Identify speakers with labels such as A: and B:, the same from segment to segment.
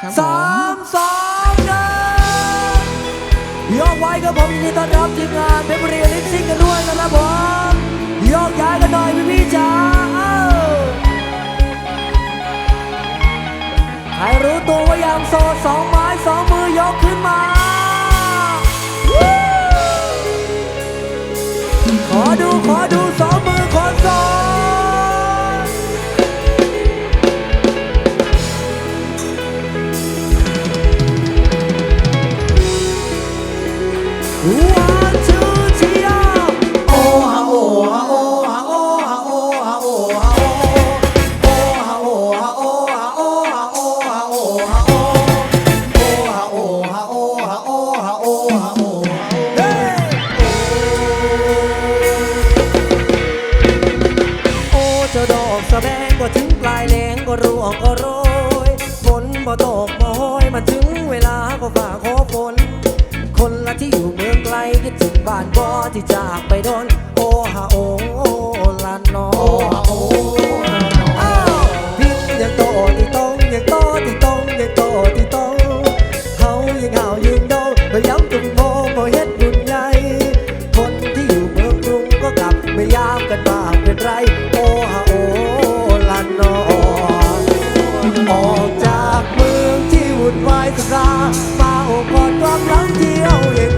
A: ครับผม
B: สามสองหนึ่งยกไว้ครับผมยินดีต้อนรับทีมงานเพชรบุรีลิปซิงกันด้วยนะครับผมยกย้ายกันหน่อยพี่พี่จ๋าใครรู้ตัวว่ายังโซสองไม้สองมือยกขึ้นมาขอดูขอดูสองมือ บ้านบ่ที่จากไปโดน โอฮาโอลานนอโอ
C: ฮาโอ
B: อ้าวพินยังโตที่ต้องยังโตที่ต้องยังโตที่ต้องเฮายังเฮายังโดนเราย้ำจุงโมโมเฮ็ดบุญใหญ่คนที่อยู่เมืองกรุงก็กลับไม่ยามกันมากเป็นไร โอฮาโอลานนอออ
C: กจา
B: กเมืองที่วุ่นวายสรามาโอบกอดความหลังเที่ยวเอง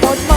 B: But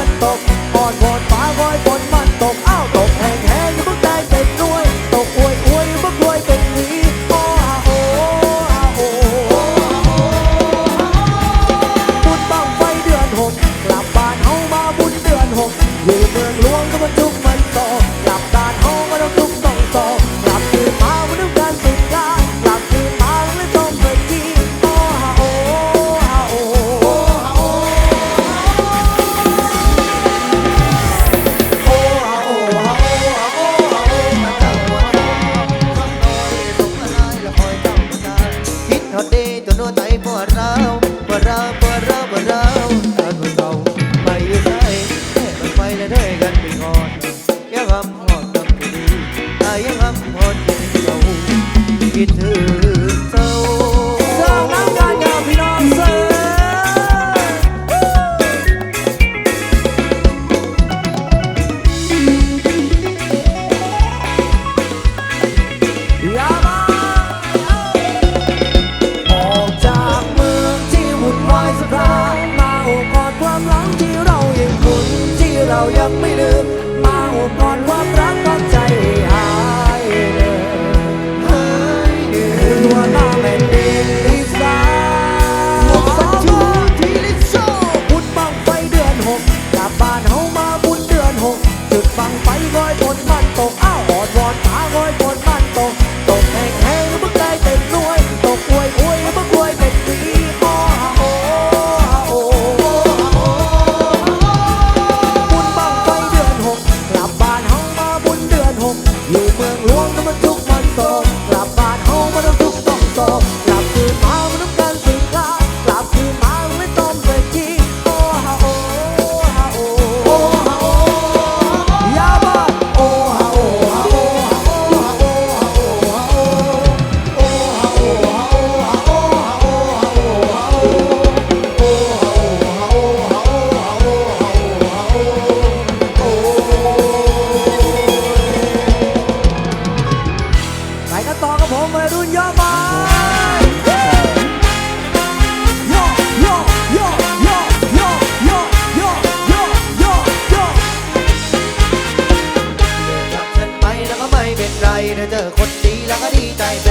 B: Come on.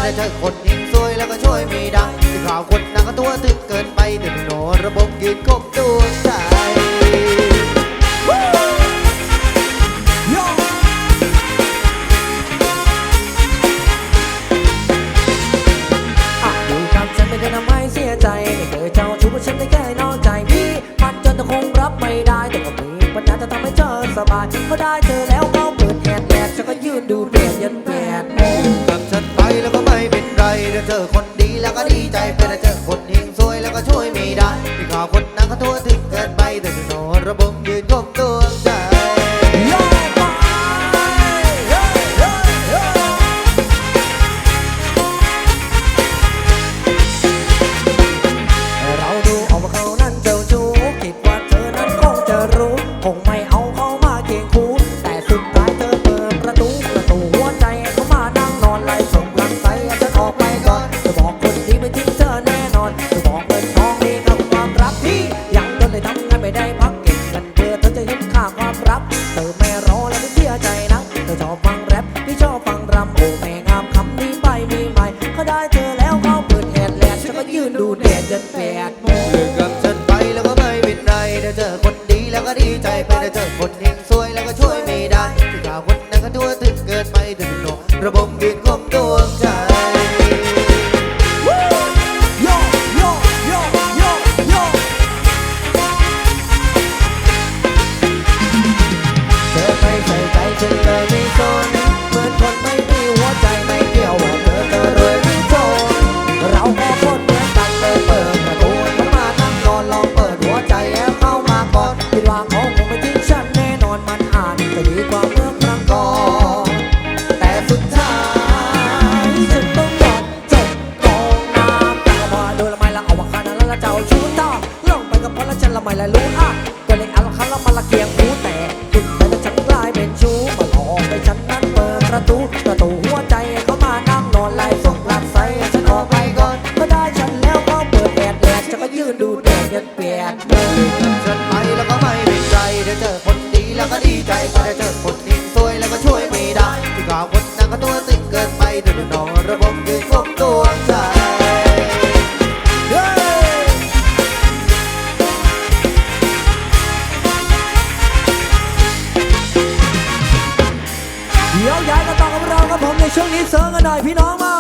B: จแต่
C: ถ้าเจอคนยิ่งซวยแล้วก็ช่วยไม่ได้ที่ข่าวคนนั้นก็ตัวตึงเกินไปแต่พี่โนระบบยืนคบตัวใจ
B: โยอะอยู่กับฉันไม่ได้ทำให้เสียใจไม่เคยเจ้าชู้เพราะฉันได้แค่นอกใจพี่ มันจนจะคงรับไม่ได้แต่ก็มีปัญญาจะทำให้เธอสบายก็ได้เธอแล้วก็เปิดแอ อคนดีแล้วก็ดีใจเป็นเจอคน Oh, man. Nữ กับผมใน
C: ช่วงนี้เสริมกันหน่อยพี่น้องมา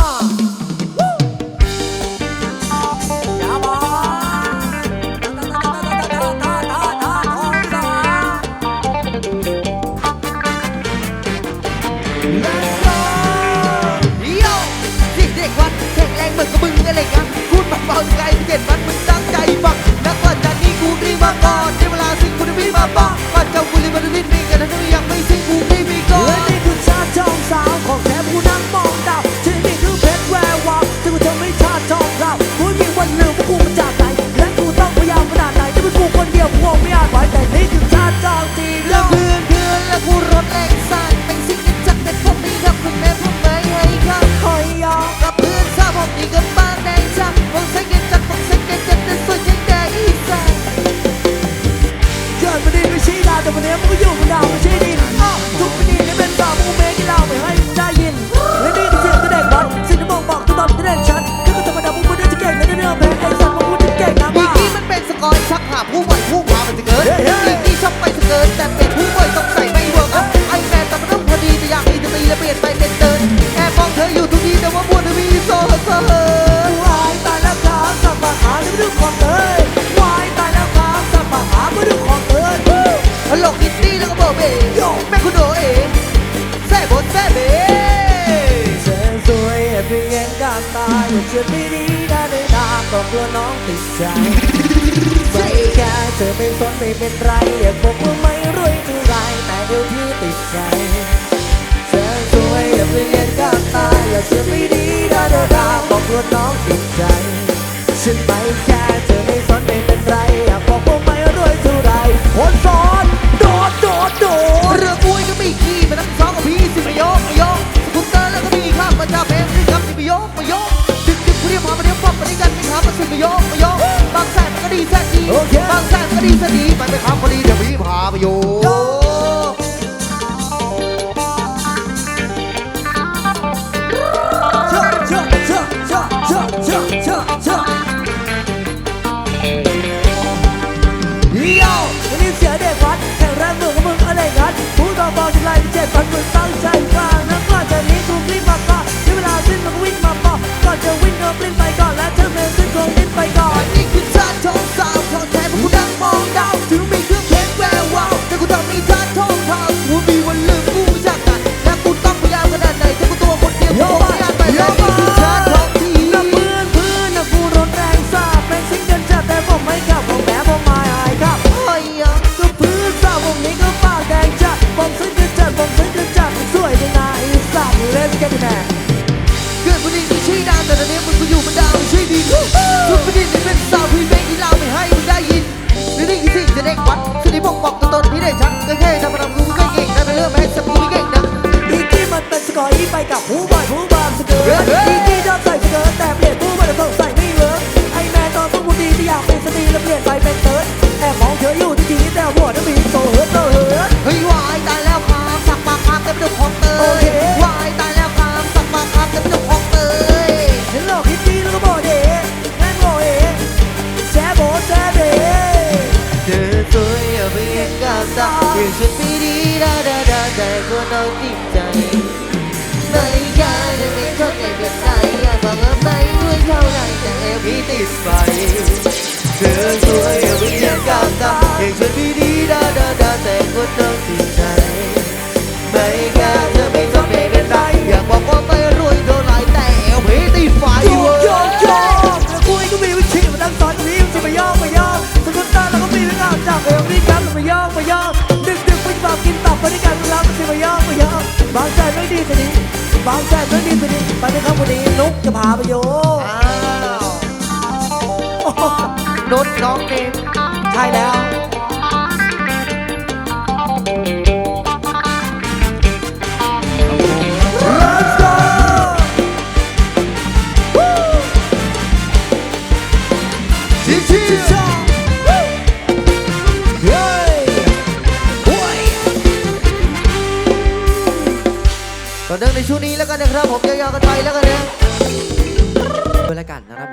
C: เบ
B: แม่คุแซ่บดแซ่บ
C: เบเธอสวยแอบเพียงตจะไม่
B: ดีได้ใน
C: ตาก็
B: กลัวน้อง
C: ติด
B: ใจ
C: ไม่แค่เธอไม่
B: สนไม่เป็นไร
C: อยา
B: กบอ
C: กว่าไม่รวยเท่าไรแต่เดี๋ยวพี่ติดใจเธอสวยแอบเพี
B: ยงกาตาอยากจะไม่ดีได้
C: ในตาก็กลัวน้อง็
B: บตอนคุณเศร้าใจกลางน้ำกว่าจะนี้ถูกรีบมาปอถึงเว
C: ลาสิ้นมั
B: นก็วิ่ง
C: มาปอก่อนจะวิ่
B: งก็ปลิ้นไป
C: Spotify Thương tôi ở bên những cảm giác Để chuẩn bị đi đã đã đã sẽ ระบบยาวๆกันไปแล้วกัน